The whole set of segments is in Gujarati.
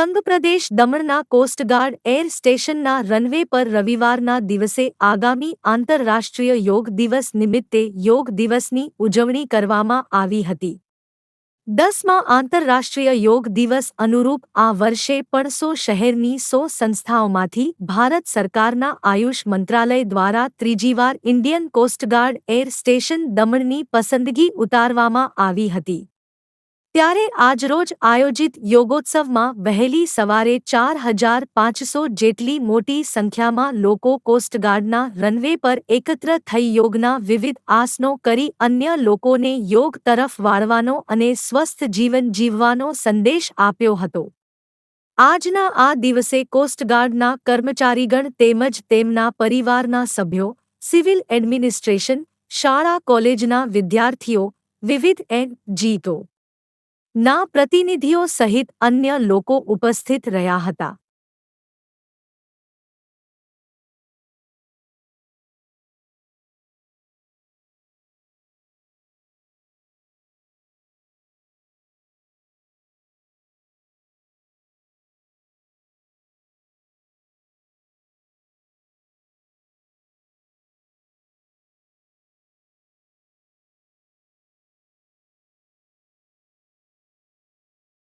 સંઘપ્રદેશ દમણના કોસ્ટગાર્ડ એર સ્ટેશનના રનવે પર રવિવારના દિવસે આગામી આંતરરાષ્ટ્રીય યોગ દિવસ નિમિત્તે યોગ દિવસની ઉજવણી કરવામાં આવી હતી. દસમા આંતરરાષ્ટ્રીય યોગ દિવસ અનુરૂપ આ વર્ષે પણ સો શહેરની સો સંસ્થાઓમાંથી ભારત સરકારના આયુષ મંત્રાલય દ્વારા ત્રીજીવાર Indian coast guard air station દમણની પસંદગી ઉતારવામાં આવી હતી. ત્યારે આજરોજ આયોજિત યોગોત્સવમાં વહેલી સવારે ચાર હજાર પાંચસો જેટલી મોટી સંખ્યામાં લોકો કોસ્ટગાર્ડના રનવે પર એકત્ર થઈ યોગના વિવિધ આસનો કરી અન્ય લોકોને યોગ તરફ વાળવાનો અને સ્વસ્થ જીવન જીવવાનો સંદેશ આપ્યો હતો. આજના આ દિવસે કોસ્ટગાર્ડના કર્મચારીગણ તેમજ તેમના પરિવારના સભ્યો, સિવિલ એડમિનિસ્ટ્રેશન, શાળા કોલેજના વિદ્યાર્થીઓ, વિવિધ એન જીતો ના પ્રતિનિધિઓ સહિત અન્ય લોકો ઉપસ્થિત રહ્યા હતા.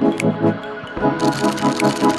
Thank you.